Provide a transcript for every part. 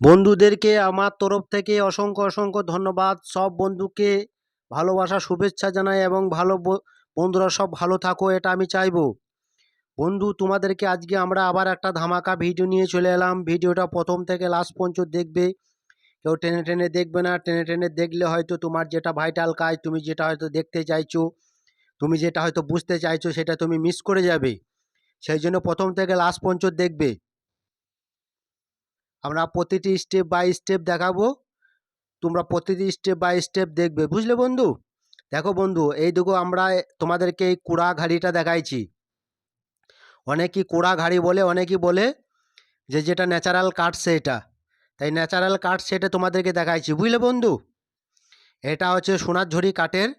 বন্ধুদেরকে আমার তরফ থেকে অসংখ্য অসংখ্য ধন্যবাদ। সব বন্ধুকে ভালোবাসা, শুভেচ্ছা জানাই এবং ভালো বন্ধুরা সব ভালো থাকো, এটা আমি চাইব। বন্ধু, তোমাদেরকে আজকে আমরা আবার একটা ধামাকা ভিডিও নিয়ে চলে এলাম। ভিডিওটা প্রথম থেকে লাস্ট পর্যন্ত দেখবে। কেউ টেনে টেনে দেখবে না। টেনে টেনে দেখলে হয়তো তোমার যেটা ভাইটাল কাজ, তুমি যেটা হয়তো দেখতে চাইছো, তুমি যেটা হয়তো বুঝতে চাইছো, সেটা তুমি মিস করে যাবে। সেই জন্য প্রথম থেকে লাস্ট পর্যন্ত দেখবে। আমরা প্রতিটি স্টেপ বাই স্টেপ দেখাবো। তোমরা প্রতিটি স্টেপ বাই স্টেপ দেখবে, বুঝলে বন্ধু? দেখো বন্ধু, এই দেখো আমরা তোমাদেরকে এই কুড়া ঘাড়িটা দেখাইছি। অনেকেই কুড়া ঘাড়ি বলে, অনেকেই বলে যে যেটা ন্যাচারাল কাঠ সেটা তাই ন্যাচারাল কাঠ সেটা তোমাদেরকে দেখাইছি, বুঝলে বন্ধু? এটা হচ্ছে সোনারঝুরি কাঠের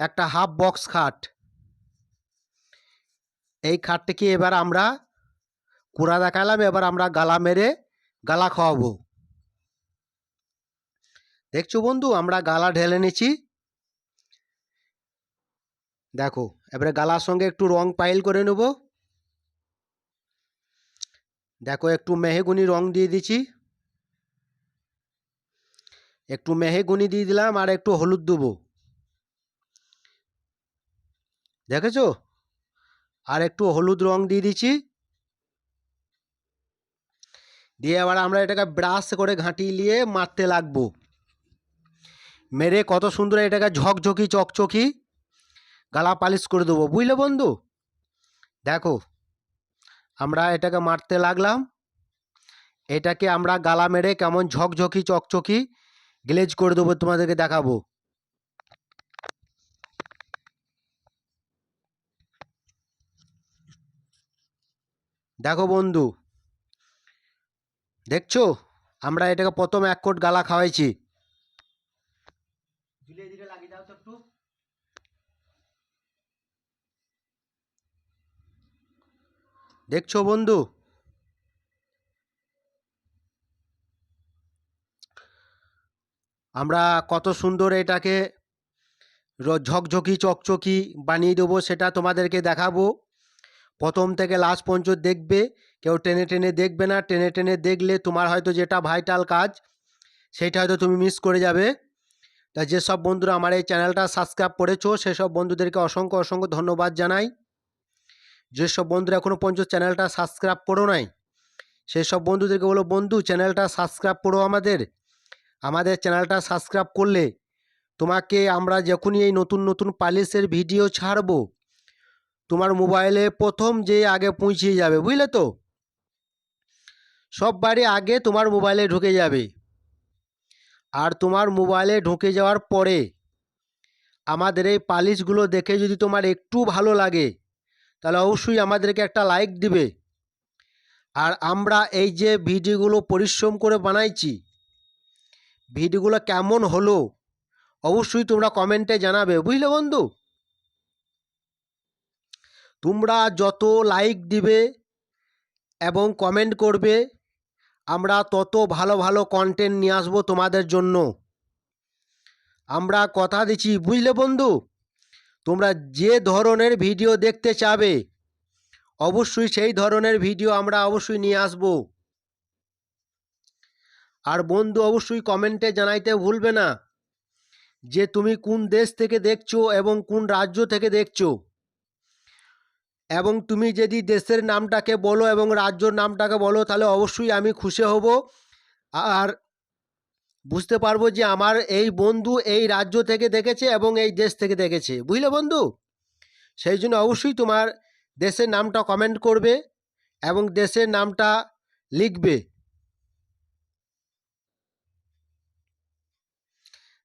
একটা হাফ বক্স খাট। এই খাটটিকে এবার আমরা কুড়া দেখালাম, এবার আমরা গালা মেরে গালা খাওয়াবো। দেখছ বন্ধু, আমরা গালা ঢেলে নিচ্ছি। দেখো, এবারে গালার সঙ্গে একটু রং পাইল করে নেব। দেখো, একটু মেহেগুনি রং দিয়ে দিচ্ছি। একটু মেহেগুনি দিয়ে দিলাম আর একটু হলুদ দেবো। দেখেছ? আর একটু হলুদ রং দিয়ে দিচ্ছি। দিয়ে এবার আমরা এটাকে ব্রাশ করে ঘাঁটিয়ে নিয়ে মারতে লাগবো। মেরে কত সুন্দর এটাকে ঝকঝকি, চকচকি, গালা পালিশ করে দেবো। বুঝলে বন্ধু? দেখো, আমরা এটাকে মারতে লাগলাম। এটাকে আমরা গালা মেরে কেমন ঝকঝকি, চকচকি, গ্লেজ করে দেবো তোমাদেরকে দেখাবো। দেখো বন্ধু দেখছ? আমরা এটাকে প্রথম এক কোট গালা খাওয়াইছি। ঝুলিয়ে দিকে লাগিয়ে দাও তো একটু দেখছ বন্ধু? আমরা কত সুন্দর এটাকে ঝকঝকি চকচকি বানিয়ে দেবো সেটা তোমাদেরকে দেখাবো। প্রথম থেকে লাস্ট পর্যন্ত দেখবে। কেউ টেনে টেনে দেখবে না, টেনে টেনে দেখলে তোমার হয়তো যেটা ভাইটাল কাজ সেইটা হয়তো তুমি মিস করে যাবে। তা যেসব বন্ধুরা আমার এই চ্যানেলটা সাবস্ক্রাইব করেছ সেসব বন্ধুদেরকে অসংখ্য অসংখ্য ধন্যবাদ জানাই। যেসব বন্ধুরা এখনও পর্যন্ত চ্যানেলটা সাবস্ক্রাইব করো নাই সেসব বন্ধুদেরকে বলো, বন্ধু চ্যানেলটা সাবস্ক্রাইব করো আমাদের। আমাদের চ্যানেলটা সাবস্ক্রাইব করলে তোমাকে আমরা যখনই এই নতুন নতুন পালিশের ভিডিও ছাড়বো, তোমার মোবাইলে প্রথম যে আগে পৌঁছিয়ে যাবে, বুঝলে তো? সব বাড়ি আগে তোমার মোবাইলে ঢুকে যাবে। আর তোমার মোবাইলে ঢুকে যাওয়ার পরে আমাদের এই পালিশগুলো দেখে যদি তোমার একটু ভালো লাগে, তাহলে অবশ্যই আমাদেরকে একটা লাইক দিবে। আর আমরা এই যে ভিডিওগুলো পরিশ্রম করে বানাইছি, ভিডিওগুলো কেমন হলো অবশ্যই তোমরা কমেন্টে জানাবে, বুঝলে বন্ধু? তোমরা যত লাইক দিবে এবং কমেন্ট করবে আমরা তত ভালো ভালো কন্টেন্ট নিয়ে আসব তোমাদের জন্য। আমরা কথা দিচ্ছি, বুঝলে বন্ধু? তোমরা যে ধরনের ভিডিও দেখতে চাবে, অবশ্যই সেই ধরনের ভিডিও আমরা অবশ্যই নিয়ে আসব। আর বন্ধু, অবশ্যই কমেন্টে জানাইতে ভুলবে না যে তুমি কোন দেশ থেকে দেখছ এবং কোন রাজ্য থেকে দেখছ। এবং তুমি যদি দেশের নামটাকে বলো এবং রাজ্যর নামটাকে বলো, তাহলে অবশ্যই আমি খুশি হব। আর বুঝতে পারব যে আমার এই বন্ধু এই রাজ্য থেকে দেখেছে এবং এই দেশ থেকে দেখেছে। বুঝলে বন্ধু? সেই জন্য অবশ্যই তোমার দেশের নামটা কমেন্ট করবে এবং দেশের নামটা লিখবে।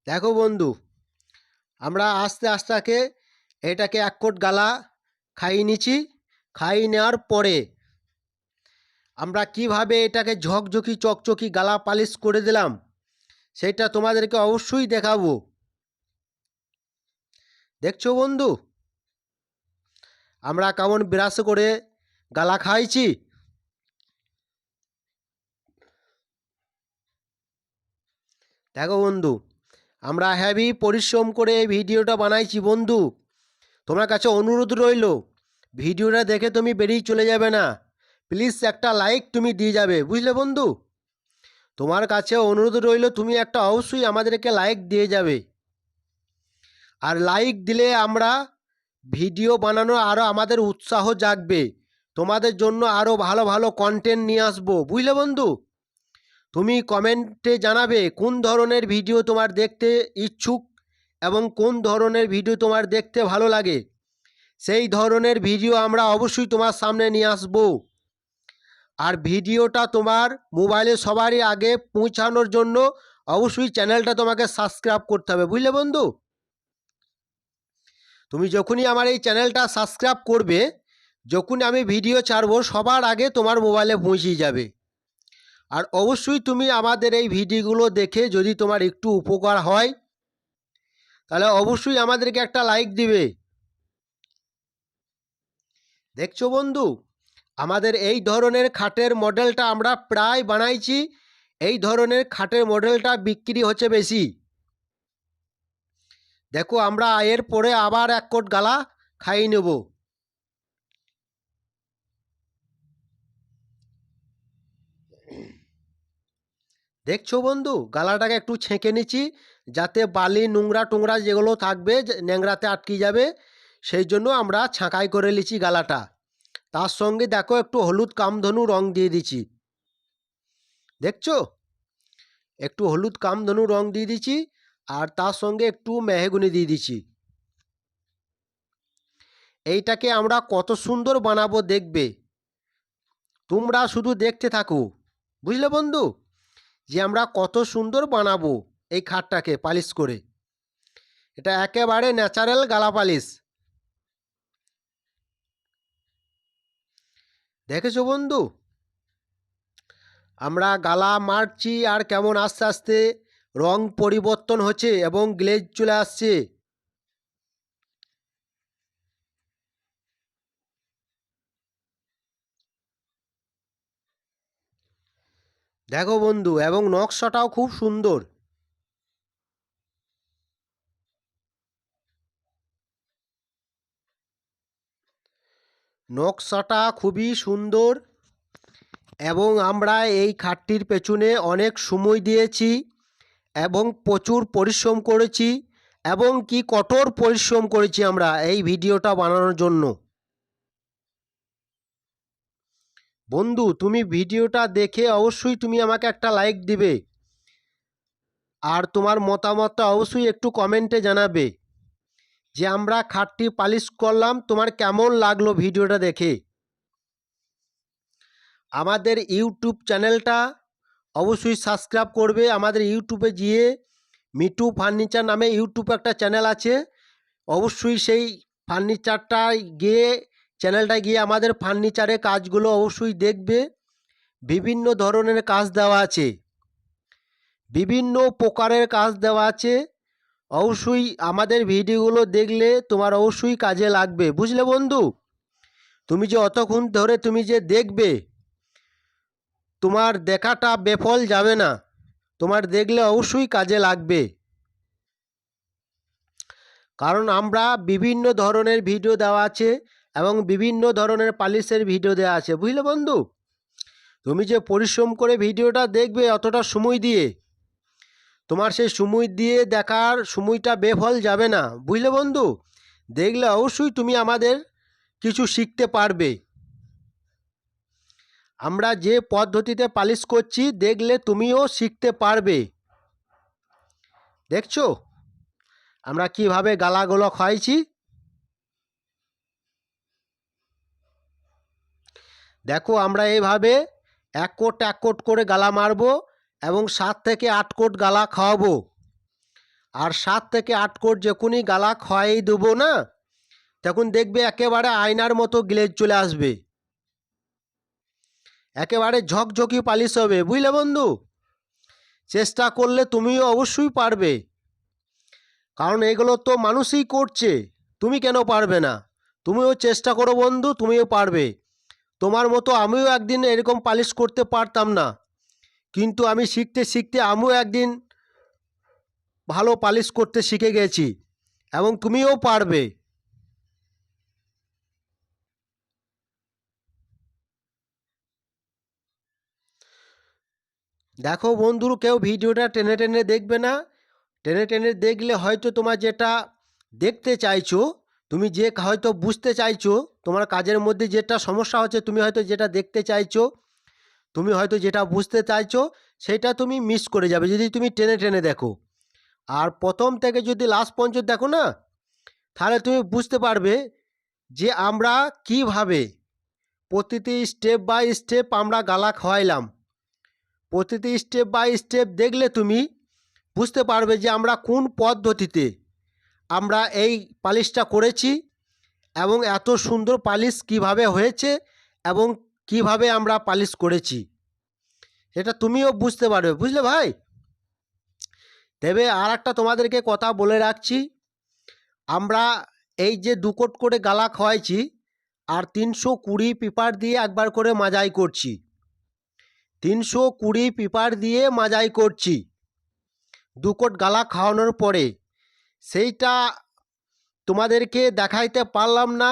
দেখো বন্ধু, আমরা আস্তে আস্তে এটাকে এক কোট গালা খাইয়ে নিচ্ছি, খাইয়ে নেওয়ার পরে আমরা কীভাবে এটাকে ঝকঝকি, চকচকি, গালা পালিশ করে দিলাম, সেটা তোমাদেরকে অবশ্যই দেখাবো। দেখছ বন্ধু? আমরা কেমন বিরাস করে গালা খাইছি। দেখো বন্ধু, আমরা হ্যাভি পরিশ্রম করে এই ভিডিওটা বানাইছি বন্ধু। তোমার কাছে অনুরোধ রইল, ভিডিওটা দেখে তুমি বেরিয়ে চলে যাবে না। প্লিজ একটা লাইক তুমি দিয়ে যাবে, বুঝলে বন্ধু? তোমার কাছে অনুরোধ রইল, তুমি একটা অবশ্যই আমাদেরকে লাইক দিয়ে যাবে। আর লাইক দিলে আমরা ভিডিও বানানো আরও আমাদের উৎসাহ জাগবে। তোমাদের জন্য আরও ভালো ভালো কন্টেন্ট নিয়ে আসব, বুঝলে বন্ধু? তুমি কমেন্টে জানাবে কোন ধরনের ভিডিও তোমার দেখতে ইচ্ছুক। এবং কোন ধরনের ভিডিও তোমার দেখতে ভালো লাগে, সেই ধরনের ভিডিও আমরা অবশ্যই তোমার সামনে নিয়ে আসব। আর ভিডিওটা তোমার মোবাইলে সবারই আগে পৌঁছানোর জন্য অবশ্যই চ্যানেলটা তোমাকে সাবস্ক্রাইব করতে হবে, বুঝলে বন্ধু? তুমি যখনই আমার এই চ্যানেলটা সাবস্ক্রাইব করবে যখন আমি ভিডিও ছাড়বো, সবার আগে তোমার মোবাইলে পৌঁছে যাবে। আর অবশ্যই তুমি আমাদের এই ভিডিওগুলো দেখে যদি তোমার একটু উপকার হয় তাহলে অবশ্যই আমাদেরকে একটা লাইক দিবে। দেখছ বন্ধু? আমাদের এই ধরনের খাটের মডেলটা আমরা প্রায় বানাইছি। এই ধরনের খাটের মডেলটা বিক্রি হচ্ছে বেশি। দেখো, আমরা এর পরে আবার এক কোট গালা খাইয়ে নেব। দেখছ বন্ধু? গালাটাকে একটু ছেঁকে নিচ্ছি। যাতে বালি, নোংরা টোংরা যেগুলো থাকবে ন্যাংরাতে আটকে যাবে, সেই জন্য আমরা ছাঁকাই করে নিচ্ছি গালাটা। তার সঙ্গে দেখো একটু হলুদ কামধনু রং দিয়ে দিচ্ছি। দেখছ? একটু হলুদ কামধনু রং দিয়ে দিচ্ছি আর তার সঙ্গে একটু মেহেগুনি দিয়ে দিচ্ছি। এইটাকে আমরা কত সুন্দর বানাবো দেখবে। তোমরা শুধু দেখতে থাকো। বুঝলে বন্ধু? যে আমরা কত সুন্দর বানাবো। এই খাটটাকে পালিশ করে। এটা একেবারে ন্যাচারাল গালা পালিশ দেখেছ বন্ধু? আমরা গালা মারছি আর কেমন আস্তে আস্তে রং পরিবর্তন হচ্ছে এবং গ্লেজ চলে আসছে। দেখো বন্ধু, এবং নকশাটাও খুব সুন্দর। নকশাটা খুবই সুন্দর এবং আমরা এই খাটটির পেছনে অনেক সময় দিয়েছি এবং প্রচুর পরিশ্রম করেছি এবং কি কঠোর পরিশ্রম করেছি আমরা এই ভিডিওটা বানানোর জন্য। বন্ধু, তুমি ভিডিওটা দেখে অবশ্যই তুমি আমাকে একটা লাইক দিবে। আর তোমার মতামতটা অবশ্যই একটু কমেন্টে জানাবে। যে আমরা খাটটি পালিশ করলাম, তোমার কেমন লাগল ভিডিওটা দেখে? আমাদের ইউটিউব চ্যানেলটা অবশ্যই সাবস্ক্রাইব করবে। আমাদের ইউটিউবে গিয়ে মিটু ফার্নিচার নামে ইউটিউব একটা চ্যানেল আছে। অবশ্যই সেই ফার্নিচারটায় গিয়ে, চ্যানেলটায় গিয়ে আমাদের ফার্নিচারের কাজগুলো অবশ্যই দেখবে। বিভিন্ন ধরনের কাজ দেওয়া আছে। বিভিন্ন প্রকারের কাজ দেওয়া আছে। অবশ্যই আমাদের ভিডিওগুলো দেখলে তোমার অবশ্যই কাজে লাগবে। বুঝলে বন্ধু? তুমি যে অতক্ষণ ধরে তুমি যে দেখবে, তোমার দেখাটা বেফল যাবে না। তোমার দেখলে অবশ্যই কাজে লাগবে। কারণ আমরা বিভিন্ন ধরনের ভিডিও দেওয়া আছে এবং বিভিন্ন ধরনের পালিশের ভিডিও দেওয়া আছে। বুঝলে বন্ধু? তুমি যে পরিশ্রম করে ভিডিওটা দেখবে অতটা সময় দিয়ে তোমার সেই সময় দিয়ে দেখার সময়টা বেফল যাবে না, বুঝলে বন্ধু? দেখলে অবশ্যই তুমি আমাদের কিছু শিখতে পারবে। আমরা যে পদ্ধতিতে পালিশ করছি, দেখলে তুমিও শিখতে পারবে। দেখছ? আমরা কীভাবে গালাগুলো খাইছি। দেখো, আমরা এইভাবে এক কোট এক কোট করে গালা মারবো এবং সাত থেকে আট কোট গালা খাওয়াবো। আর সাত থেকে আট কোট যখনই গালা খাওয়াই দেবো না, তখন দেখবে একেবারে আয়নার মতো গ্লেজ চলে আসবে। একেবারে ঝকঝকি পালিশ হবে, বুঝলে বন্ধু? চেষ্টা করলে তুমিও অবশ্যই পারবে। কারণ এগুলো তো মানুষই করছে, তুমি কেন পারবে না? তুমিও চেষ্টা করো বন্ধু, তুমিও পারবে। তোমার মতো আমিও একদিন এরকম পালিশ করতে পারতাম না। কিন্তু আমি শিখতে শিখতে আমিও একদিন ভালো পালিশ করতে শিখে গেছি এবং তুমিও পারবে। দেখো বন্ধুর কেউ ভিডিওটা টেনে টেনে দেখবে না। টেনে টেনে দেখলে হয়তো তোমার যেটা দেখতে চাইছো, তুমি যে হয়তো বুঝতে চাইছো, তোমার কাজের মধ্যে যেটা সমস্যা হচ্ছে, তুমি হয়তো যেটা দেখতে চাইছো তুমি হয়তো যেটা বুঝতে চাইছো, সেটা তুমি মিস করে যাবে, যদি তুমি টেনে টেনে দেখো। আর প্রথম থেকে যদি লাস্ট পর্যন্ত দেখো না, তাহলে তুমি বুঝতে পারবে যে আমরা কীভাবে প্রতিটি স্টেপ বাই স্টেপ আমরা গালা খাওয়াইলাম। প্রতিটি স্টেপ বাই স্টেপ দেখলে তুমি বুঝতে পারবে যে আমরা কোন পদ্ধতিতে আমরা এই পালিশটা করেছি এবং এত সুন্দর পালিশ কীভাবে হয়েছে এবং কীভাবে আমরা পালিশ করেছি? এটা তুমিও বুঝতে পারবে, বুঝলে ভাই? তবে আর একটা তোমাদেরকে কথা বলে রাখছি। আমরা এই যে দু কোট করে গালা খাওয়াইছি আর তিনশো কুড়ি পেপার দিয়ে একবার করে মাজাই করছি। তিনশো কুড়ি পেপার দিয়ে মাজাই করছি। দু কোট গালা খাওয়ানোর পরে। সেইটা তোমাদেরকে দেখাইতে পারলাম না,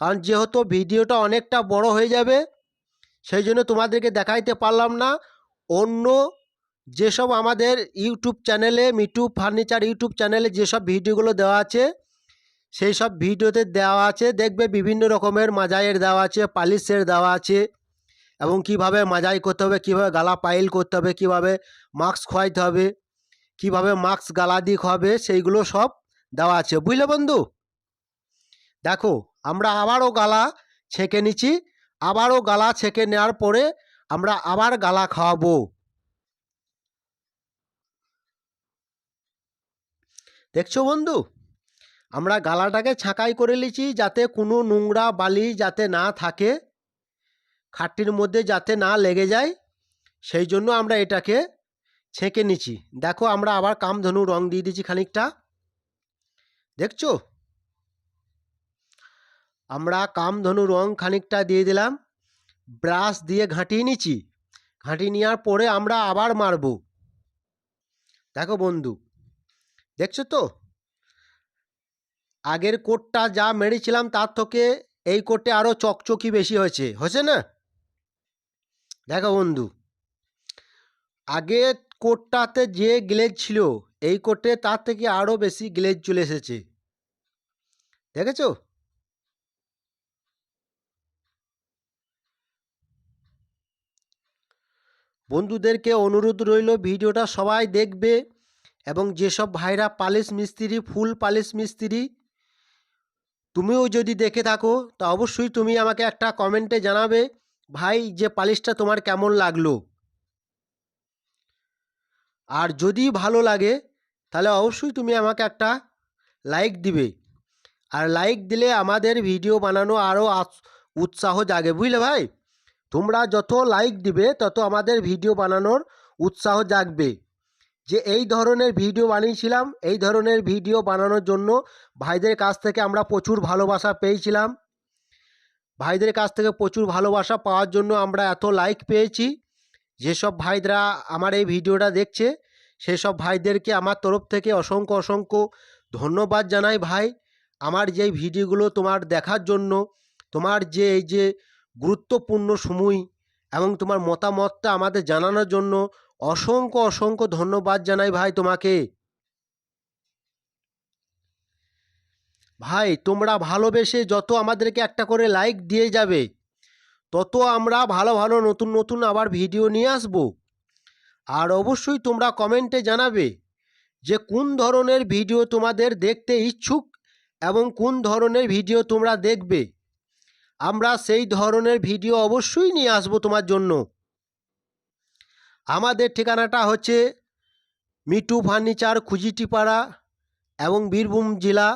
কারণ যেহেতু ভিডিওটা অনেকটা বড় হয়ে যাবে সেই জন্য তোমাদেরকে দেখাইতে পারলাম না। অন্য যেসব আমাদের ইউটিউব চ্যানেলে, মিটু ফার্নিচার ইউটিউব চ্যানেলে যেসব ভিডিওগুলো দেওয়া আছে, সেই সব ভিডিওতে দেওয়া আছে। দেখবে বিভিন্ন রকমের মাজাইয়ের দেওয়া আছে, পালিশের দেওয়া আছে এবং কীভাবে মাজাই করতে হবে, কীভাবে গালা পাইল করতে হবে, কীভাবে মাস্ক খোয়াইতে হবে, কীভাবে মাস্ক গালা দিয়ে খাওয়াবে সেইগুলো সব দেওয়া আছে। বুঝলে বন্ধু? দেখো, আমরা আবারও গালা ছেঁকে নিচ্ছি। আবারও গালা ছেঁকে নেওয়ার পরে আমরা আবার গালা খাওয়াবো। দেখছ বন্ধু? আমরা গালাটাকে ছাঁকাই করে নিয়েছি যাতে কোনো নোংরা বালি যাতে না থাকে, খাটটির মধ্যে যাতে না লেগে যায়, সেই জন্য আমরা এটাকে ছেঁকে নিচ্ছি দেখো আমরা আবার কামধনু রং দিয়ে দিচ্ছি খানিকটা। দেখছ? আমরা কামধনু রং খানিকটা দিয়ে দিলাম, ব্রাশ দিয়ে ঘাঁটিয়ে নিচ্ছি। ঘাঁটিয়ে নেওয়ার পরে আমরা আবার মারব। দেখো বন্ধু, দেখছ তো? আগের কোটটা যা মেরেছিলাম তার থেকে এই কোটে আরও চকচকি বেশি হয়েছে হয়েছে না? দেখো বন্ধু আগে কোটটাতে যে গ্লেজ ছিল, এই কোটে তার থেকে আরও বেশি গ্লেজ চলে এসেছে। দেখেছ? বন্ধুদেরকে অনুরোধ রইল ভিডিওটা সবাই দেখবে এবং যেসব ভাইরা পালিশ মিস্ত্রি, ফুল পালিশ মিস্ত্রি, তুমিও যদি দেখে থাকো, তা অবশ্যই তুমি আমাকে একটা কমেন্টে জানাবে, ভাই, যে পালিশটা তোমার কেমন লাগল? আর যদি ভালো লাগে, তাহলে অবশ্যই তুমি আমাকে একটা লাইক দিবে। আর লাইক দিলে আমাদের ভিডিও বানানো আরও উৎসাহ জাগে, বুঝলে ভাই? তোমরা যত লাইক দিবে, তত আমাদের ভিডিও বানানোর উৎসাহ জাগবে। যে এই ধরনের ভিডিও বানিয়েছিলাম, এই ধরনের ভিডিও বানানোর জন্য ভাইদের কাছ থেকে আমরা প্রচুর ভালোবাসা পেয়েছিলাম। ভাইদের কাছ থেকে প্রচুর ভালোবাসা পাওয়ার জন্য আমরা এত লাইক পেয়েছি। যেসব ভাইদরা আমার এই ভিডিওটা দেখছে, সেসব ভাইদেরকে আমার তরফ থেকে অসংখ্য অসংখ্য ধন্যবাদ জানাই ভাই। আমার যে ভিডিওগুলো তোমার দেখার জন্য, তোমার যে এই যে গুরুত্বপূর্ণ সময় এবং তোমার মতামতটা আমাদের জানানোর জন্য অসংখ্য অসংখ্য ধন্যবাদ জানাই ভাই তোমাকে। ভাই, তোমরা ভালোবেসে যত আমাদেরকে একটা করে লাইক দিয়ে যাবে, তত আমরা ভালো ভালো, নতুন নতুন আবার ভিডিও নিয়ে আসব। আর অবশ্যই তোমরা কমেন্টে জানাবে যে কোন ধরনের ভিডিও তোমাদের দেখতে ইচ্ছুক এবং কোন ধরনের ভিডিও তোমরা দেখবে। আমরা সেই ধরনের ভিডিও অবশ্যই নিয়ে আসব তোমার জন্য। আমাদের ঠিকানাটা হচ্ছে মিটু ফার্নিচার, খুজিটিপাড়া এবং বীরভূম জেলা,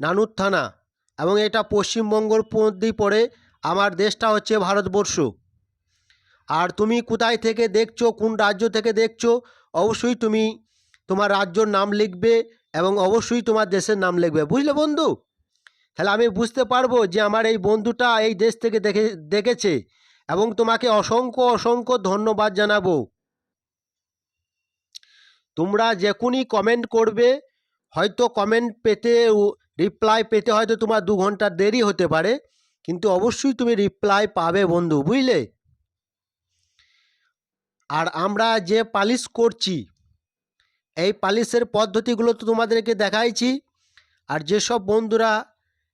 নানুর থানা এবং এটা পশ্চিমবঙ্গর মধ্যেই পড়ে আমার দেশটা হচ্ছে ভারতবর্ষ। আর তুমি কোথায় থেকে দেখছ, কোন রাজ্য থেকে দেখছ, অবশ্যই তুমি তোমার রাজ্যর নাম লিখবে এবং অবশ্যই তোমার দেশের নাম লিখবে। বুঝলে বন্ধু? তাহলে আমি বুঝতে পারব যে আমার এই বন্ধুটা এই দেশ থেকে দেখে, দেখেছে এবং তোমাকে অসংখ্য অসংখ্য ধন্যবাদ জানাব। তোমরা যখনই কমেন্ট করবে, হয়তো কমেন্ট পেতে রিপ্লাই পেতে হয়তো তোমার দু ঘণ্টা দেরি হতে পারে, কিন্তু অবশ্যই তুমি রিপ্লাই পাবে বন্ধু, বুঝলে? আর আমরা যে পালিশ করছি, এই পালিশের পদ্ধতিগুলো তো তোমাদেরকে দেখাইছি, আর যেসব বন্ধুরা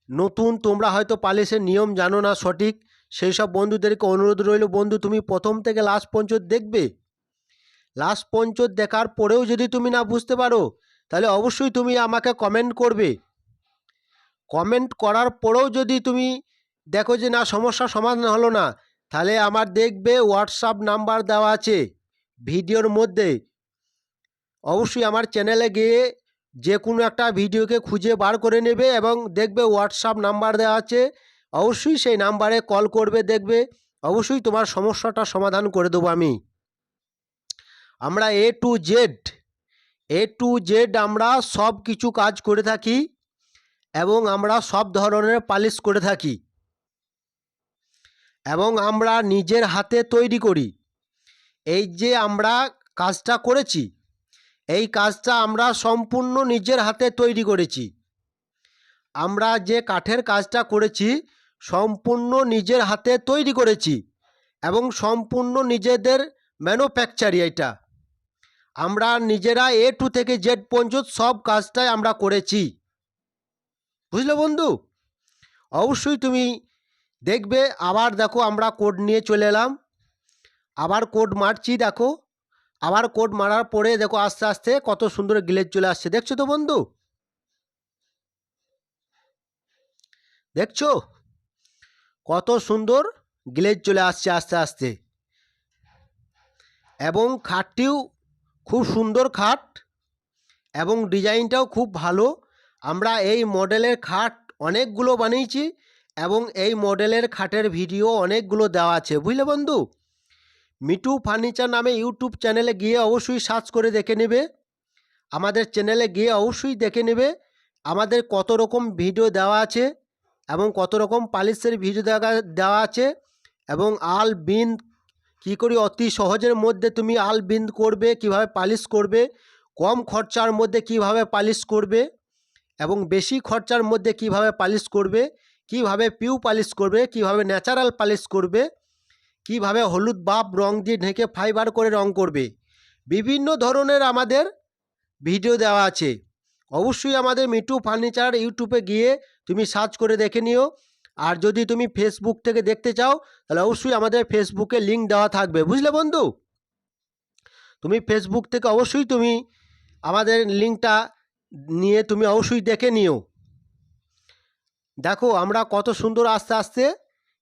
নতুন তোমরা হয়তো পালিশের নিয়ম জানো না সঠিক। সেই সব বন্ধুদেরকে অনুরোধ রইল, বন্ধু, তুমি প্রথম থেকে লাস্ট পর্যন্ত দেখবে। লাস্ট পর্যন্ত দেখার পরেও যদি তুমি না বুঝতে পারো, তাহলে অবশ্যই তুমি আমাকে কমেন্ট করবে। কমেন্ট করার পরেও যদি তুমি দেখো যে না সমস্যা সমাধান হলো না, তাহলে আমার দেখবে হোয়াটসঅ্যাপ নাম্বার দেওয়া আছে ভিডিওর মধ্যে। অবশ্যই আমার চ্যানেলে গিয়ে যে কোনো একটা ভিডিওকে খুঁজে বার করে নেবে এবং দেখবে হোয়াটসঅ্যাপ নাম্বার দেওয়া আছে। অবশ্যই সেই নাম্বারে কল করবে, দেখবে। অবশ্যই তোমার সমস্যাটা সমাধান করে দেবো আমি। আমরা A to Z A to Z আমরা সব কিছু কাজ করে থাকি এবং আমরা সব ধরনের পালিশ করে থাকি। এবং আমরা নিজের হাতে তৈরি করি। এই যে আমরা কাজটা করেছি এই কাজটা আমরা সম্পূর্ণ নিজের হাতে তৈরি করেছি। আমরা যে কাঠের কাজটা করেছি, সম্পূর্ণ নিজের হাতে তৈরি করেছি এবং সম্পূর্ণ নিজেদের ম্যানুফ্যাকচারি এটা। আমরা নিজেরা এ টু থেকে জেড পর্যন্ত সব কাজটাই আমরা করেছি। বুঝলে বন্ধু? অবশ্যই তুমি দেখবে, আবার দেখো আমরা কোড নিয়ে চলে এলাম। আবার কোড মারছি, দেখো। আবার কোট মারার পরে দেখো আস্তে আস্তে কত সুন্দর গ্লেজ চলে আসছে। দেখছ তো বন্ধু? দেখছ? কত সুন্দর গ্লেজ চলে আসছে আস্তে আস্তে। এবং খাটটিও খুব সুন্দর খাট এবং ডিজাইনটাও খুব ভালো। আমরা এই মডেলের খাট অনেকগুলো বানিয়েছি এবং এই মডেলের খাটের ভিডিও অনেকগুলো দেওয়া আছে। বুঝলে বন্ধু? মিটু ফার্নিচার নামে ইউটিউব চ্যানেলে গিয়ে অবশ্যই সার্চ করে দেখে নেবে। আমাদের চ্যানেলে গিয়ে অবশ্যই দেখে নেবে আমাদের কত রকম ভিডিও দেওয়া আছে এবং কত রকম পালিশের ভিডিও দেওয়া আছে এবং আল বিন কী করে অতি সহজের মধ্যে তুমি আল বিন করবে, কীভাবে পালিশ করবে, কম খরচার মধ্যে কীভাবে পালিশ করবে এবং বেশি খরচার মধ্যে কীভাবে পালিশ করবে, কীভাবে পিউ পালিশ করবে, কীভাবে ন্যাচারাল পালিশ করবে কীভাবে হলুদ বাপ রং দিয়ে ঢেকে ফাইবার করে রং করবে? বিভিন্ন ধরনের আমাদের ভিডিও দেওয়া আছে। অবশ্যই আমাদের মিটু ফার্নিচার ইউটিউবে গিয়ে তুমি সার্চ করে দেখে নিও। আর যদি তুমি ফেসবুক থেকে দেখতে চাও, তাহলে অবশ্যই আমাদের ফেসবুকে লিঙ্ক দেওয়া থাকবে। বুঝলে বন্ধু? তুমি ফেসবুক থেকে অবশ্যই তুমি আমাদের লিঙ্কটা নিয়ে তুমি অবশ্যই দেখে নিও। দেখো, আমরা কত সুন্দর আস্তে আস্তে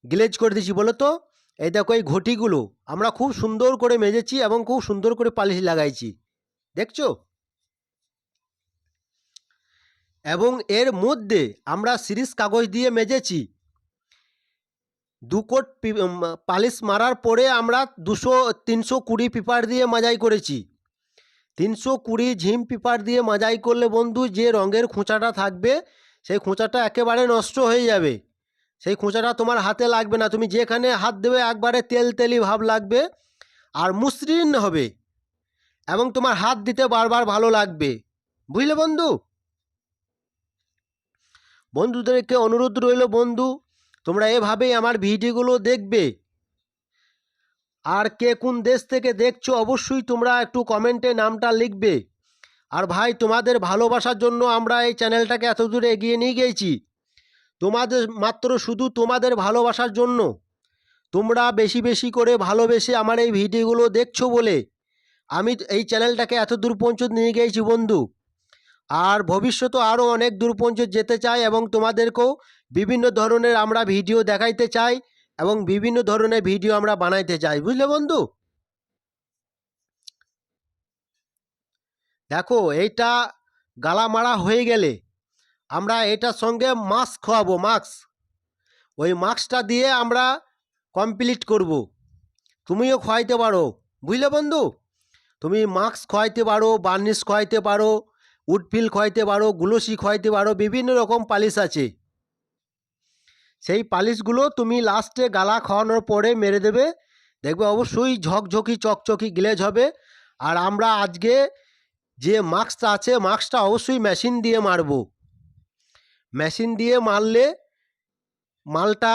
গ্লেজ করে দিয়েছি, বলো তো? এই দেখো এই ঘটিগুলো, আমরা খুব সুন্দর করে মেজেছি এবং খুব সুন্দর করে পালিশ লাগাইছি। দেখছ? এবং এর মধ্যে আমরা সিরিজ কাগজ দিয়ে মেজেছি। দু কোট পালিশ মারার পরে আমরা দুশো, তিনশো কুড়ি পেপার দিয়ে মাজাই করেছি। তিনশো কুড়ি ঝিম পেপার দিয়ে মাজাই করলে বন্ধু যে রঙের খোঁচাটা থাকবে, সেই খোঁচাটা একেবারে নষ্ট হয়ে যাবে। সেই খোঁচাটা তোমার হাতে লাগবে না। তুমি যেখানে হাত দেবে একবারে তেল তেলি ভাব লাগবে আর মসৃণ হবে এবং তোমার হাত দিতে বারবার ভালো লাগবে। বুঝলে বন্ধু? বন্ধুদেরকে অনুরোধ রইল বন্ধু, তোমরা এভাবেই আমার ভিডিওগুলো দেখবে। আর কে কোন দেশ থেকে দেখছ অবশ্যই তোমরা একটু কমেন্টে নামটা লিখবে। আর ভাই, তোমাদের ভালোবাসার জন্য আমরা এই চ্যানেলটাকে এত দূরে এগিয়ে নিয়ে গিয়েছি। তোমাদের মাত্র শুধু তোমাদের ভালোবাসার জন্য। তোমরা বেশি বেশি করে ভালোবেসে আমার এই ভিডিওগুলো দেখছ বলে আমি এই চ্যানেলটাকে এত দূর পর্যন্ত নিয়ে গিয়েছি বন্ধু। আর ভবিষ্যতে আরও অনেক দূর পর্যন্ত যেতে চাই এবং তোমাদেরকেও বিভিন্ন ধরনের আমরা ভিডিও দেখাইতে চাই এবং বিভিন্ন ধরনের ভিডিও আমরা বানাইতে চাই, বুঝলে বন্ধু? দেখো, এইটা গালা মারা হয়ে গেলে আমরা এটার সঙ্গে মাস্ক খোয়াবো মাস্ক ওই মাস্কটা দিয়ে আমরা কমপ্লিট করব। তুমিও খোয়াইতে পারো, বুঝলে বন্ধু? তুমি মাস্ক খোয়াইতে পারো বার্নিশ খোয়াইতে পারো উডফিল খোয়াইতে পারো গুলোসি খোয়াইতে পারো, বিভিন্ন রকম পালিশ আছে। সেই পালিশগুলো তুমি লাস্টে গালা খাওয়ানোর পরে মেরে দেবে। দেখবে অবশ্যই ঝকঝকি, চকচকি গ্লেজ হবে। আর আমরা আজকে যে মাস্কটা আছে মাস্কটা অবশ্যই মেশিন দিয়ে মারবো। মেশিন দিয়ে মারলে মালটা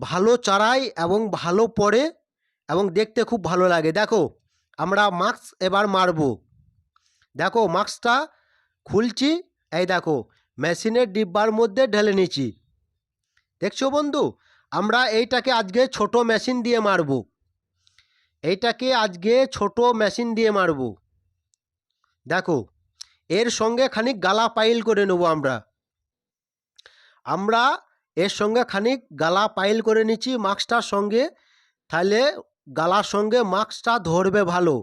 ভালো চারাই এবং ভালো পড়ে এবং দেখতে খুব ভালো লাগে। দেখো, আমরা মাস্ক এবার মারবো। দেখো, মাস্কটা খুলছি, এই দেখো, মেশিনের ডিব্বার মধ্যে ঢেলে নিচ্ছি। দেখছ বন্ধু? আমরা এইটাকে আজকে ছোট মেশিন দিয়ে মারবো। এইটাকে আজকে ছোট মেশিন দিয়ে মারবো। দেখো এর সঙ্গে খানিক গালা পাইল করে নেব আমরা। আমরা এর সঙ্গে খানিক গালা পাইল করে নিচ্ছি মাস্কটার সঙ্গে। তাহলে গালার সঙ্গে মাস্কটা ধরবে ভালো।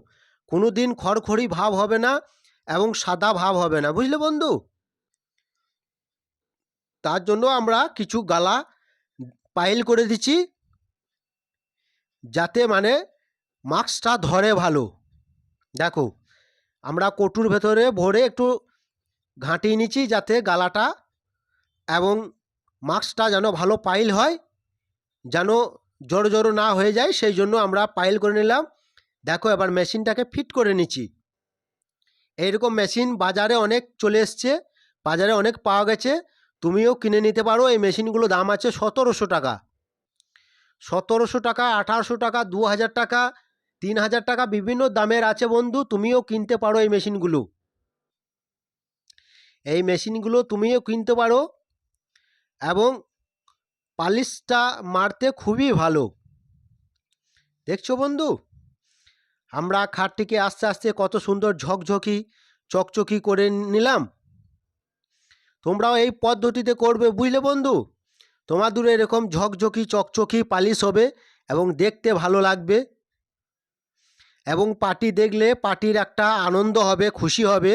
কোনো দিন খড়খড়ি ভাব হবে না এবং সাদা ভাব হবে না, বুঝলে বন্ধু? তার জন্য আমরা কিছু গালা পাইল করে দিচ্ছি। যাতে মানে মাস্কটা ধরে ভালো। দেখো আমরা কটুর ভেতরে ভরে একটু ঘাঁটিয়ে নিচ্ছি যাতে গালাটা এবং মাস্কটা যেন ভালো পাইল হয়, যেন জড়ো জড়ো না হয়ে যায়, সেই জন্য আমরা পাইল করে নিলাম। দেখো এবার মেশিনটাকে ফিট করে নিচ্ছি। এইরকম মেশিন বাজারে অনেক চলে এসছে, বাজারে অনেক পাওয়া গেছে। তুমিও কিনে নিতে পারো, এই মেশিনগুলো দাম আছে সতেরোশো টাকা। সতেরোশো টাকা, আঠারোশো টাকা, দু হাজার টাকা তিন হাজার টাকা বিভিন্ন দামের আছে বন্ধু, তুমিও কিনতে পারো এই মেশিনগুলো। এই মেশিনগুলো তুমিও কিনতে পারো এবং পালিশটা মারতে খুবই ভালো। দেখছ বন্ধু? আমরা খাটটিকে আস্তে আস্তে কত সুন্দর ঝকঝকি, চকচকি করে নিলাম। তোমরাও এই পদ্ধতিতে করবে বুঝলে বন্ধু? তোমাদের এরকম ঝকঝকি, চকচকি, পালিশ হবে এবং দেখতে ভালো লাগবে। এবং পার্টি দেখলে পার্টির একটা আনন্দ হবে, খুশি হবে,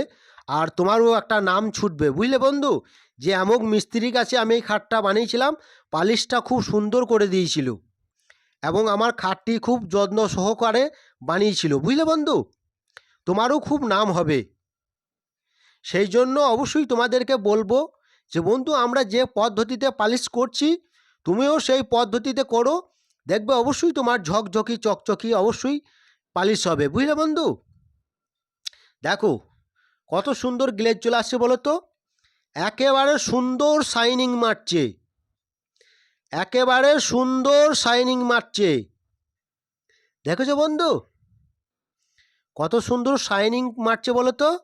আর তোমারও একটা নাম ছুটবে। বুঝলে বন্ধু? যে এমক মিস্ত্রির কাছে আমি এই খাটটা বানিয়েছিলাম, পালিশটা খুব সুন্দর করে দিয়েছিল এবং আমার খাটটি খুব যত্ন সহকারে বানিয়েছিল। বুঝলে বন্ধু? তোমারও খুব নাম হবে। সেই জন্য অবশ্যই তোমাদেরকে বলব যে বন্ধু, আমরা যে পদ্ধতিতে পালিশ করছি, তুমিও সেই পদ্ধতিতে করো। দেখবে অবশ্যই তোমার ঝকঝকি, চকচকি, অবশ্যই পালিশ হবে, বুঝলে বন্ধু? দেখো, কত সুন্দর গ্লেজ চলে আসছে বলো তো? একেবারে সুন্দর শাইনিং মারছে। একেবারে সুন্দর শাইনিং মারছে। দেখেছ বন্ধু? কত সুন্দর শাইনিং মারছে বলো তো?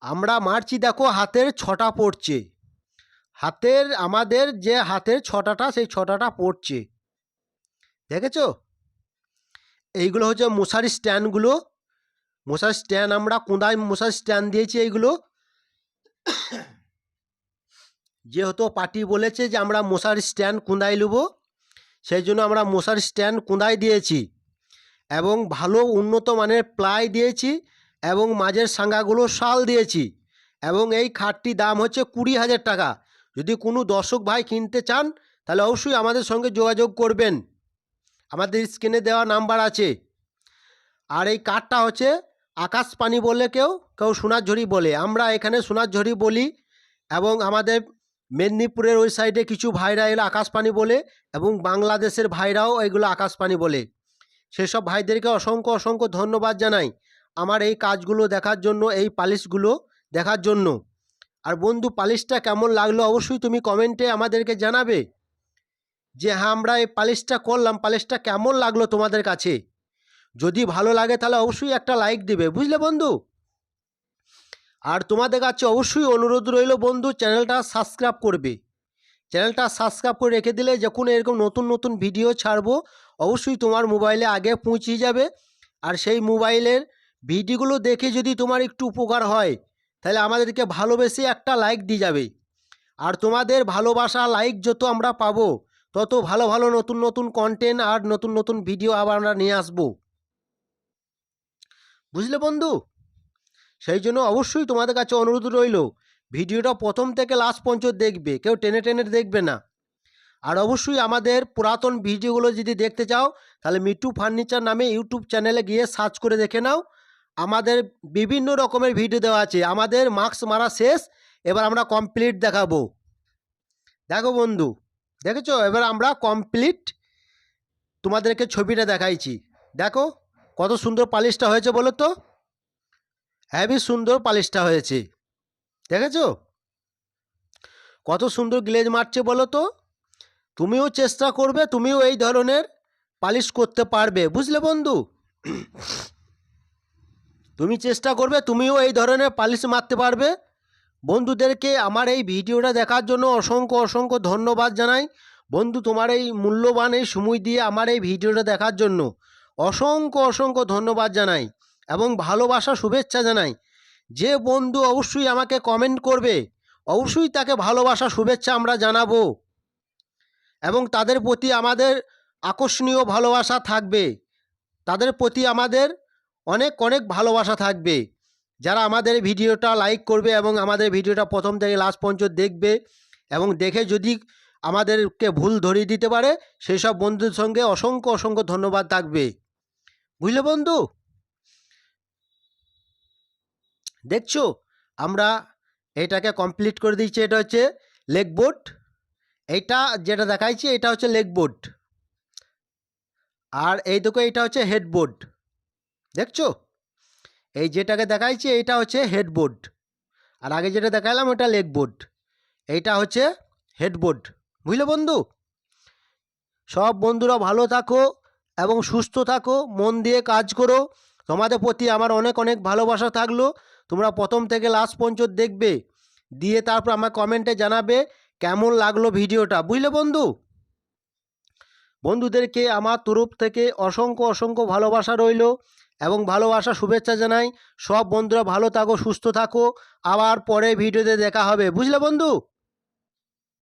আমরা মারছি, দেখো, হাতের ছটা পড়ছে। হাতের, আমাদের যে হাতের ছটাটা, সেই ছটাটা পড়ছে। দেখেছ? এইগুলো হচ্ছে মশারি স্ট্যান্ডগুলো। মশার স্ট্যান্ড আমরা কোঁদায় মশার স্ট্যান্ড দিয়েছি এইগুলো। যেহেতু পার্টি বলেছে যে আমরা মশার স্ট্যান্ড কোঁদাই নেব, সেই জন্য আমরা মশার স্ট্যান্ড কোঁদাই দিয়েছি এবং ভালো উন্নত মানের প্লাই দিয়েছি এবং মাঝের সাঙ্গাগুলো শাল দিয়েছি এবং এই খাটটি দাম হচ্ছে কুড়ি হাজার টাকা। যদি কোনো দর্শক ভাই কিনতে চান, তাহলে অবশ্যই আমাদের সঙ্গে যোগাযোগ করবেন। আমাদের স্ক্রিনে দেওয়া নাম্বার আছে। আর এই কাঠটা হচ্ছে আকাশপানি বলে কেউ কেউ সোনাঝুরি বলে। আমরা এখানে সোনাঝুরি বলি এবং আমাদের মেদিনীপুরের ওই সাইডে কিছু ভাইরা এগুলো আকাশপানি বলে এবং বাংলাদেশের ভাইরাও এগুলো আকাশপানি বলে। সেসব ভাইদেরকে অসংখ্য অসংখ্য ধন্যবাদ জানাই আমার এই কাজগুলো দেখার জন্য, এই পালিশগুলো দেখার জন্য। আর বন্ধু, পালিশটা কেমন লাগল অবশ্যই তুমি কমেন্টে আমাদেরকে জানাবে। যে হ্যাঁ আমরা এই পালিশটা করলাম, পালিশটা কেমন লাগল তোমাদের কাছে? যদি ভালো লাগে তাহলে অবশ্যই একটা লাইক দিবে, বুঝলে বন্ধু? আর তোমাদের কাছে অবশ্যই অনুরোধ রইল বন্ধু, চ্যানেলটা সাবস্ক্রাইব করবে। চ্যানেলটা সাবস্ক্রাইব করে রেখে দিলে যখন এরকম নতুন নতুন ভিডিও ছাড়বো, অবশ্যই তোমার মোবাইলে আগে পৌঁছে যাবে। আর সেই মোবাইলের ভিডিওগুলো দেখে যদি তোমার একটু উপকার হয়, তাহলে আমাদেরকে ভালোবেসে একটা লাইক দিয়ে যাবে। আর তোমাদের ভালোবাসা লাইক যত আমরা পাবো তত ভালো ভালো নতুন নতুন কন্টেন্ট আর নতুন নতুন ভিডিও আবার আমরা নিয়ে আসব। বুঝলে বন্ধু? সেই জন্য অবশ্যই তোমাদের কাছে অনুরোধ রইল ভিডিওটা প্রথম থেকে লাস্ট পর্যন্ত দেখবে, কেউ টেনে টেনে দেখবে না। আর অবশ্যই আমাদের পুরাতন ভিডিওগুলো যদি দেখতে চাও, তাহলে মিটু ফার্নিচার নামে ইউটিউব চ্যানেলে গিয়ে সার্চ করে দেখে নাও। আমাদের বিভিন্ন রকমের ভিডিও দেওয়া আছে, আমাদের মাস্ক মারা শেষ, এবার আমরা কমপ্লিট দেখাবো। দেখো বন্ধু দেখেছ? এবার আমরা কমপ্লিট তোমাদেরকে ছবিটা দেখাইছি। দেখো, কত সুন্দর পালিশটা হয়েছে বলো তো? হ্যাভি সুন্দর পালিশটা হয়েছে। দেখেছ? কত সুন্দর গ্লেজ মারছে বলো তো? তুমিও চেষ্টা করবে, তুমিও এই ধরনের পালিশ করতে পারবে, বুঝলে বন্ধু? তুমি চেষ্টা করবে, তুমিও এই ধরনের পালিশ মারতে পারবে। বন্ধুদেরকে আমার এই ভিডিওটা দেখার জন্য অসংখ্য অসংখ্য ধন্যবাদ জানাই। বন্ধু, তোমার এই মূল্যবান এই সময় দিয়ে আমার এই ভিডিওটা দেখার জন্য অসংখ্য অসংখ্য ধন্যবাদ জানাই এবং ভালোবাসা, শুভেচ্ছা জানাই। যে বন্ধু অবশ্যই আমাকে কমেন্ট করবে, অবশ্যই তাকে ভালোবাসা, শুভেচ্ছা আমরা জানাব এবং তাদের প্রতি আমাদের আকর্ষণীয় ভালোবাসা থাকবে। তাদের প্রতি আমাদের অনেক অনেক ভালোবাসা থাকবে। যারা আমাদের ভিডিওটা লাইক করবে এবং আমাদের ভিডিওটা প্রথম থেকে লাস্ট পর্যন্ত দেখবে এবং দেখে যদি আমাদেরকে ভুল ধরিয়ে দিতে পারে সেই সব বন্ধুর সঙ্গে অসংখ্য অসংখ্য ধন্যবাদ থাকবে। বুঝলে বন্ধু? দেখছ? আমরা এটাকে কমপ্লিট করে দিচ্ছি, এটা হচ্ছে লেগ বোর্ড এইটা যেটা দেখাইছি, এটা হচ্ছে লেগ বোর্ড আর এই দেখো, এটা হচ্ছে হেডবোর্ড দেখছ? এই যেটাকে দেখাইছি, এইটা হচ্ছে হেডবোর্ড আর আগে যেটা দেখালাম ওটা লেগবোর্ড এইটা হচ্ছে হেডবোর্ড বুঝলে বন্ধু? সব বন্ধুরা ভালো থাকো এবং সুস্থ থাকো, মন দিয়ে কাজ করো। তোমাদের প্রতি আমার অনেক অনেক ভালোবাসা থাকল। তোমরা প্রথম থেকে লাস্ট পর্যন্ত দেখবে। দিয়ে তারপর আমার কমেন্টে জানাবে কেমন লাগল ভিডিওটা। বুঝলে বন্ধু? বন্ধুদেরকে আমার তরফ থেকে অসংখ্য অসংখ্য ভালোবাসা রইল। এবং ভালোবাসা, শুভেচ্ছা জানাই। সব বন্ধুরা ভালো থাকো, সুস্থ থাকো। আবার পরে ভিডিওতে দেখা হবে। বুঝলে বন্ধু?